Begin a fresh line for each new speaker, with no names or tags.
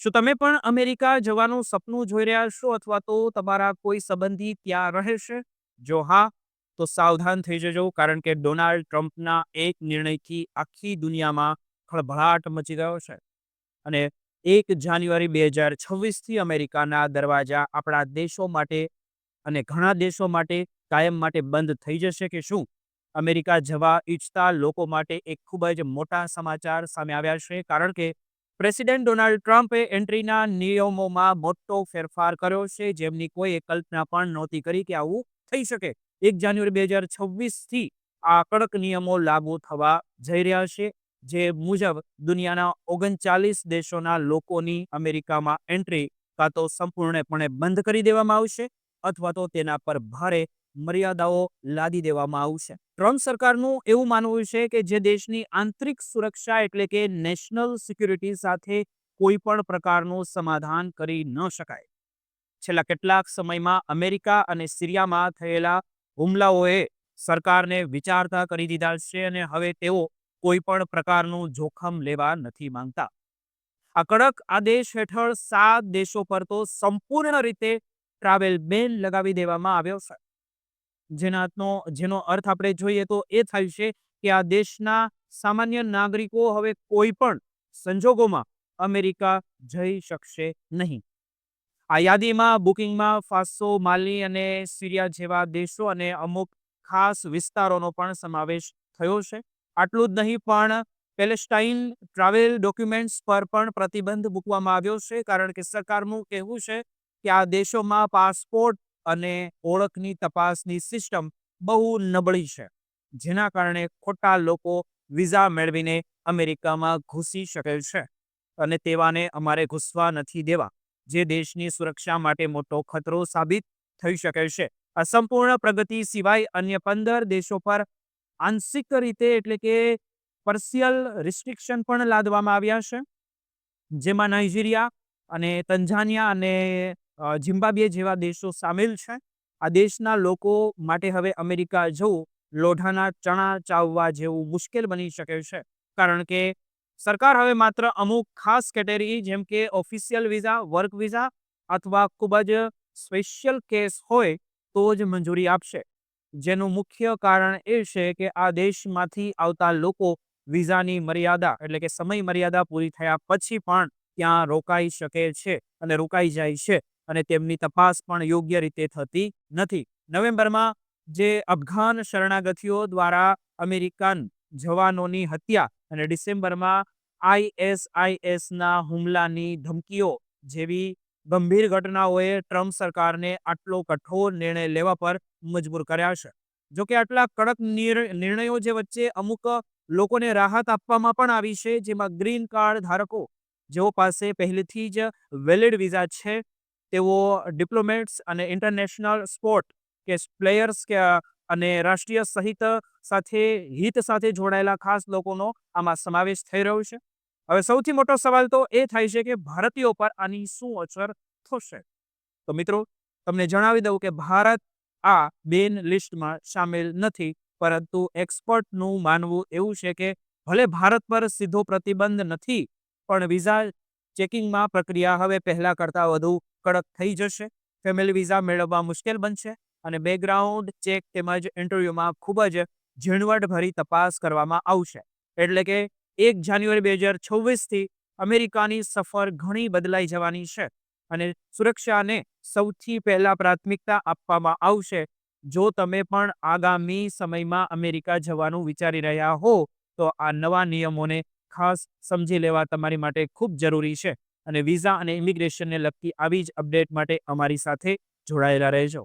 શું તમે પણ અમેરિકા જવાનું સપનું જોઈ રહ્યા છો અથવા તો તમારા કોઈ સંબંધી ત્યાં રહેશે જો હા, તો સાવધાન થઈ જજો કારણ કે ડોનાલ્ડ ટ્રમ્પના એક નિર્ણયથી આખી દુનિયામાં ખળભળાટ મચી ગયો છે. અને એક જાન્યુઆરી બે હજાર છવ્વીસથી અમેરિકાના દરવાજા આપણા દેશો માટે અને ઘણા દેશો માટે કાયમ માટે બંધ થઈ જશે કે શું? અમેરિકા જવા ઈચ્છતા લોકો માટે એક ખૂબ જ મોટા સમાચાર સામે આવ્યા છે કારણ કે પ્રેસિડેન્ટ ડોનાલ્ડ ટ્રમ્પે એન્ટ્રીના નિયમોમાં મોટો ફેરફાર કર્યો છે. જેમની કોઈએ કલ્પના પણ નહોતી કરી કે આવું થઈ શકે. એક જાન્યુઆરી બે હજાર છવ્વીસથી આ કડક નિયમો લાગુ થવા જઈ રહ્યા છે. જે મુજબ દુનિયાના ઓગણચાલીસ દેશોના લોકોની અમેરિકામાં એન્ટ્રી કાં તો સંપૂર્ણપણે બંધ કરી દેવામાં આવશે અથવા તો તેના પર ભારે મર્યાદાઓ લાદી દેવામાં આવશે ટ્રમ્પ સરકારનું એવું માનવું છે કે જે દેશની આંતરિક સુરક્ષા એટલે કે નેશનલ સિક્યુરિટી સાથે કોઈ પણ પ્રકારનું સમાધાન કરી ન શકાય. છેલ્લા કેટલાક સમયમાં અમેરિકા અને સિરિયામાં થયેલા હુમલાઓએ સરકારને વિચારતા કરી દીધા છે અને હવે તેઓ કોઈ પણ પ્રકારનું જોખમ લેવા નથી માંગતા. આ કડક આદેશ હેઠળ સાત દેશો પર તો સંપૂર્ણ રીતે ટ્રાવેલ બેન લગાવી દેવામાં આવ્યો છે. જેનાનો, જેનો અર્થ આપણે જોઈએ તો એ થાય છે કે આ દેશના સામાન્ય નાગરિકો હવે કોઈ પણ સંજોગોમાં અમેરિકા જઈ શકશે નહીં. આ યાદીમાં બુકિંગમાં ફાસો, માલી અને સિરિયા જેવા દેશો અને અમુક ખાસ વિસ્તારોનો પણ સમાવેશ થયો છે. આટલું જ નહીં, પણ પેલેસ્ટાઇન ટ્રાવેલ ડોક્યુમેન્ટ્સ પર પણ પ્રતિબંધ મૂકવામાં આવ્યો છે, કારણ કે સરકારનું કહેવું છે કે આ દેશોમાં પાસપોર્ટ અને ઓળખની તપાસની સિસ્ટમ બહુ નબળી છે, જેના કારણે ખોટા લોકો વિઝા મેળવીને અમેરિકામાં ઘૂસી શકે છે અને તેવાને અમારે ઘૂસવા નથી દેવા, જે દેશની સુરક્ષા માટે મોટો ખતરો સાબિત થઈ શકે છે. અસંપૂર્ણ પ્રગતિ સિવાય અન્ય પંદર દેશો પર આંશિક રીતે એટલે કે પર્સિયલ રિસ્ટ્રિક્શન પણ લાદવામાં આવ્યા છે, જેમાં નાઇજીરિયા અને તંજાનિયા અને ઝિમ્બાબ્વે જેવા દેશો સામેલ છે. આ દેશના લોકો માટે હવે અમેરિકા જવું લોઢાના ચણા ચાવવા જેવું મુશ્કેલ બની શકે છે. કારણ કે સરકાર હવે માત્ર અમુક ખાસ કેટેગરી જેમ કે ઓફિશિયલ વિઝા, વર્ક વિઝા અથવા ખૂબ જ સ્પેશિયલ કેસ હોય તો જ મંજૂરી આપશે. જેનું મુખ્ય કારણ એ છે કે આ દેશમાંથી આવતા લોકો વિઝાની મર્યાદા એટલે કે સમય મર્યાદા પૂરી થયા પછી પણ ત્યાં રોકાઈ શકે છે અને રોકાઈ જાય છે. અને તેમની તપાસ પણ યોગ્ય રીતે થતી નથી. નવેમ્બરમાં જે અફઘાન શરણાગતિઓ દ્વારા અમેરિકન જવાનોની હત્યા અને ડિસેમ્બરમાં આઈએસઆઈએસના હુમલાની ધમકીઓ જેવી ગંભીર ઘટનાઓએ ટ્રમ્પ સરકારને આટલો કઠોર નિર્ણય લેવા પર મજબૂર કર્યા છે. જોકે આટલા કડક નિર્ણયો જે વચ્ચે અમુક લોકોને રાહત આપવામાં પણ આવી છે, જેમાં ગ્રીન કાર્ડ ધારકો જેઓ પાસે પહેલેથી જ વેલિડ વિઝા છે તેઓ ડિપ્લોમેટ્સ અને ઇન્ટરનેશનલ સ્પોર્ટ કે પ્લેયર્સ કે, અને રાષ્ટ્રીય સહિત સાથે, હિત સાથે જોડાયેલા ખાસ લોકોનો આમાં સમાવેશ થઈ રહ્યો છે. હવે સૌથી મોટો સવાલ તો એ થાય છે કે ભારતીયો પર આની શું અસર થશે? તો મિત્રો, તમને જણાવી દઉં કે ભારત આ બેન લિસ્ટમાં સામેલ નથી, પરંતુ એક્સપર્ટનું માનવું એવું છે કે ભલે ભારત પર સીધો પ્રતિબંધ નથી, પણ વિઝા ચેકિંગમાં પ્રક્રિયા હવે પહેલા કરતાં વધુ કડક થઈ જશે. ફેમિલી વિઝા મેળવવા મુશ્કેલ બનશે અને બેકગ્રાઉન્ડ ચેક તેમજ ઇન્ટરવ્યૂમાં ખૂબ જ ઝીણવટભરી તપાસ કરવામાં આવશે. એટલે કે એક જાન્યુઆરી બે હજાર છવ્વીસથી અમેરિકાની સફર ઘણી બદલાઈ જવાની છે અને સુરક્ષાને સૌથી પહેલા પ્રાથમિકતા આપવામાં આવશે. જો તમે પણ આગામી સમયમાં અમેરિકા જવાનું વિચારી રહ્યા હો, તો આ નવા નિયમોને ખાસ સમજી લેવા તમારી માટે ખૂબ જરૂરી છે. અને વિઝા અને ઇમિગ્રેશનને લગતી આવી જ અપડેટ માટે અમારી સાથે જોડાયેલા રહેજો.